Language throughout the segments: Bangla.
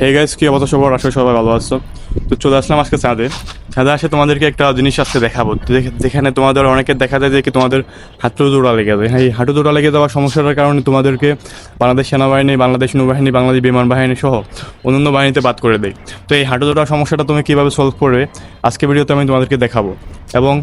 হে গাইস কি অবস্থা? সবার? আসলে সবাই ভালো আছো। তো চলে আসলাম আজকে চাঁদে। চাঁদে আসে তোমাদেরকে একটা জিনিস আজকে দেখাবো। যেখ- যেখানে তোমাদের অনেকের দেখা যায় যে কি তোমাদের হাঁটু জোড়া লেগে যায়। হ্যাঁ এই হাঁটু জোড়া লেগে যাওয়ার সমস্যাটার কারণে তোমাদেরকে বাংলাদেশ সেনাবাহিনী, বাংলাদেশ নৌবাহিনী, বাংলাদেশ বিমান বাহিনী সহ অন্যান্য বাহিনীতে বাদ করে দেয়। তো এই হাঁটু জোড়া সমস্যাটা তুমি কীভাবে সলভ করবে আজকে ভিডিওতে আমি তোমাদেরকে দেখাবো। এবং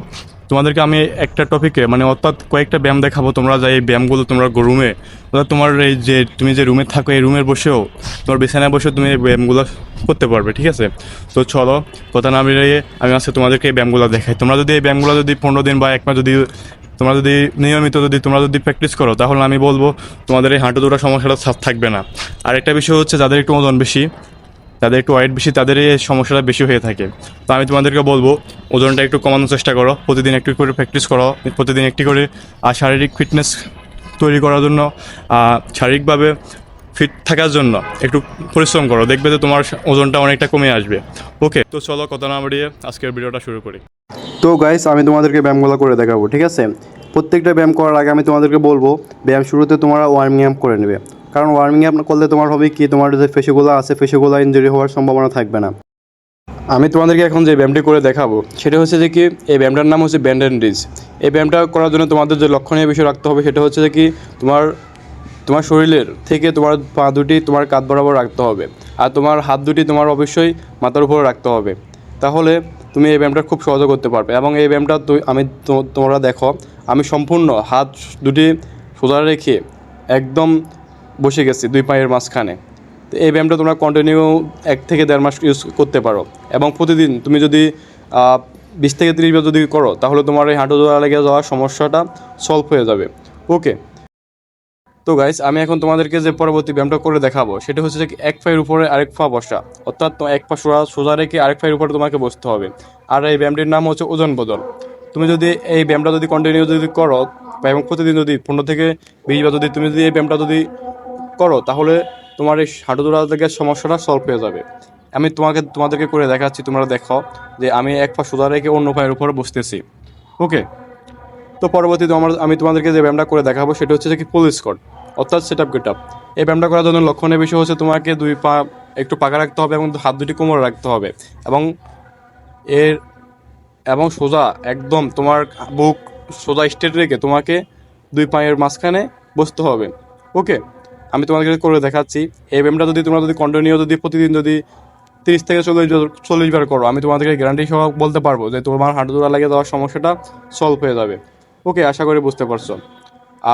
তোমাদেরকে আমি একটা টপিকে মানে অর্থাৎ কয়েকটা ব্যায়াম দেখাবো তোমরা, যে এই ব্যায়ামগুলো তোমরা রুমে, অর্থাৎ তোমার এই যে, তুমি যে রুমে থাকো, এই রুমের বসেও, তোমার বিছানায় বসেও তুমি এই ব্যায়ামগুলো করতে পারবে, ঠিক আছে? তো চলো কথা না বেরিয়ে আমি আজকে তোমাদেরকে এই ব্যায়ামগুলো দেখাই। তোমরা যদি এই ব্যায়ামগুলো যদি পনেরো দিন বা এক মাস যদি, তোমরা যদি নিয়মিত যদি, তোমরা যদি প্র্যাকটিস করো, তাহলে আমি বলব, তোমাদের এই হাঁটু দুটো সমস্যাটা সা- থাকবে না। আর একটা বিষয় হচ্ছে, যাদের একটু ওজন বেশি যাদের একটু ওয়েট বেশি তাদের এই সমস্যাটা বেশি হয়ে থাকে। তো আমি তোমাদেরকে বলব, ওজনটা একটু কমানোর চেষ্টা করো। প্রতিদিন একটু করে প্র্যাকটিস করো। প্রতিদিন একটি করে আর শারীরিক ফিটনেস তৈরি করার জন্য শারীরিকভাবে ফিট থাকার জন্য একটু পরিশ্রম করো। দেখবে যে তোমার ওজনটা অনেকটা কমে আসবে। ওকে তো চলো কথা না বাড়িয়ে আজকের ভিডিওটা শুরু করি। তো গাইস আমি তোমাদেরকে ব্যায়ামগুলো করে দেখাবো, ঠিক আছে? প্রত্যেকটা ব্যায়াম করার আগে আমি তোমাদেরকে বলব, ব্যায়াম শুরুতে তোমরা ওয়ার্মিং আপ করে নেবে। কারণ ওয়ার্মিং আপ করলে তোমার হবে কি? তোমার যে ফেসেগুলো আছে ফেসেগুলো ইঞ্জুরি হওয়ার সম্ভাবনা থাকবে না। আমি তোমাদেরকে এখন যে ব্যায়ামটি করে দেখাবো, সেটা হচ্ছে যে কি, এই ব্যায়ামটার নাম হচ্ছে ব্যান্ড এই ব্যায়ামটা করার জন্য তোমাদের যে লক্ষণীয় বিষয় রাখতে হবে, সেটা হচ্ছে যে কি, তোমার তোমার শরীরের থেকে তোমার পা দুটি তোমার কাঁধ বরাবর রাখতে হবে। আর তোমার হাত দুটি তোমার অবশ্যই মাথার উপরে রাখতে হবে। তাহলে তুমি এই ব্যায়ামটা খুব সহজে করতে পারবে। এবং এই ব্যায়ামটা আমি তোমরা দেখো, আমি সম্পূর্ণ হাত দুটি সোজা রেখে একদম বসে গেছি, দুই পায়ের মাঝখানে। তো এই ব্যায়ামটা তোমরা কন্টিনিউ এক থেকে দেড় মাস ইউজ করতে পারো। এবং প্রতিদিন তুমি যদি বিশ থেকে তিরিশ বার যদি করো, তাহলে তোমার এই হাঁটু জোড়া লেগে যাওয়ার সমস্যাটা সলভ হয়ে যাবে। ওকে তো গাইস আমি এখন তোমাদেরকে যে পরবর্তী ব্যায়ামটা করে দেখাবো, সেটা হচ্ছে যে এক পায়ের উপরে আরেক পা বসা। অর্থাৎ এক পা সোজা সোজা রেখে আরেক পায়ের উপরে তোমাকে বসতে হবে। আর এই ব্যায়ামটির নাম হচ্ছে ওজন বদল। তুমি যদি এই ব্যায়ামটা যদি কন্টিনিউ যদি করো, এবং প্রতিদিন যদি পনেরো থেকে বিশ বার যদি তুমি যদি এই ব্যায়ামটা যদি করো, তাহলে তোমার এই হাঁটু জোড়া থেকে সমস্যাটা সলভ হয়ে যাবে। আমি তোমাকে, তোমাদেরকে করে দেখাচ্ছি, তোমরা দেখো যে আমি এক পা সোজা রেখে অন্য পায়ের উপরে বসতেছি। ওকে তো পরবর্তীতে আমার, আমি তোমাদেরকে যে ব্যায়ামটা করে দেখাবো, সেটা হচ্ছে যে কি পুলিশ কোড অর্থাৎ সেট আপ গেট আপ এই ব্যায়ামটা করার জন্য লক্ষণের বিষয় হচ্ছে তোমাকে দুই পা একটু পাকা রাখতে হবে এবং হাত দুটি কোমরে রাখতে হবে এবং এর, এবং সোজা, একদম তোমার বুক সোজা স্ট্রেট রেখে তোমাকে দুই পায়ের মাঝখানে বসতে হবে। ওকে আমি তোমাদেরকে করে দেখাচ্ছি। এই ব্যায়ামটা যদি তোমরা যদি কন্টিনিউ যদি প্রতিদিন যদি তিরিশ থেকে চল্লিশ চল্লিশ বার করো, আমি তোমাদেরকে গ্যারান্টি সহ বলতে পারব যে তোমার হাঁটু জোড়া লেগে যাওয়ার সমস্যাটা সলভ হয়ে যাবে। ওকে আশা করি বুঝতে পারছ।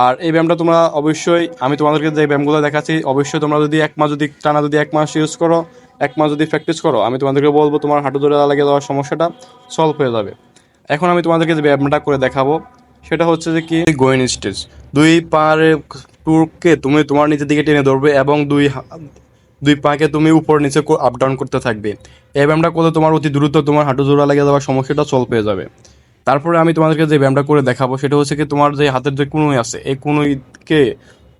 আর এই ব্যায়ামটা তোমরা অবশ্যই, আমি তোমাদেরকে যে ব্যায়ামগুলো দেখাচ্ছি, অবশ্যই তোমরা যদি এক মাস যদি টানা যদি এক মাস ইউজ করো, এক মাস যদি প্র্যাকটিস করো, আমি তোমাদেরকে বলব তোমার হাঁটু জোড়া লেগে যাওয়ার সমস্যাটা সলভ হয়ে যাবে। এখন আমি তোমাদেরকে যে ব্যায়ামটা করে দেখাবো, সেটা হচ্ছে যে কি? গোয়েন স্টেজ দুই পারে টুরকে তুমি তোমার নিচের দিকে টেনে ধরবে এবং দুই দুই পাকে তুমি উপর নিচে আপ ডাউন করতে থাকবে। এই ব্যায়ামটা করলে তোমার অতি দ্রুত তোমার হাঁটু জোড়া লেগে যাওয়ার সমস্যাটা সলভ হয়ে যাবে। তারপরে আমি তোমাদেরকে যে ব্যায়ামটা করে দেখাবো, সেটা হচ্ছে কি তোমার যে হাতের যে কুনুই আছে, এই কুনুইকে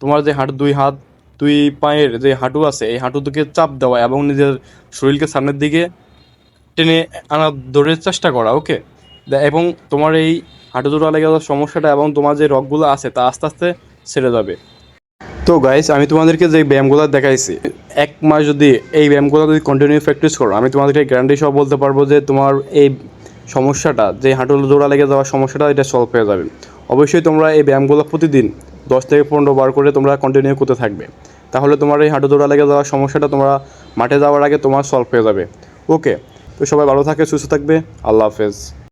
তোমার যে হাঁটু দুই হাত, দুই পায়ের যে হাঁটু আছে, এই হাঁটুকে চাপ দেওয়া এবং নিজের শরীরকে সামনের দিকে টেনে আনা ধরে চেষ্টা করা ওকে এবং তোমার এই হাঁটু জোড়া লেগে যাওয়ার সমস্যাটা এবং তোমার যে রগগুলো আছে, তা আস্তে আস্তে ছেড়ে যাবে। তো গাইস আমি তোমাদেরকে যে ব্যায়ামগুলো দেখাইছি, এক মাস যদি এই ব্যায়ামগুলো যদি কন্টিনিউ প্র্যাকটিস করো, আমি তোমাদেরকে গ্যারান্টি সহ বলতে পারব যে তোমার এই সমস্যাটা, যে হাঁটু জোড়া লেগে যাওয়ার সমস্যাটা, এটা সলভ হয়ে যাবে। অবশ্যই তোমরা এই ব্যায়ামগুলো প্রতিদিন দশ থেকে পনেরো বার করে তোমরা কন্টিনিউ করতে থাকবে। তাহলে তোমার এই হাঁটু জোড়া লেগে যাওয়ার সমস্যাটা তোমরা মাঠে যাওয়ার আগে তোমার সলভ হয়ে যাবে। ওকে তো সবাই ভালো থাকে, সুস্থ থাকবে, আল্লাহ হাফেজ।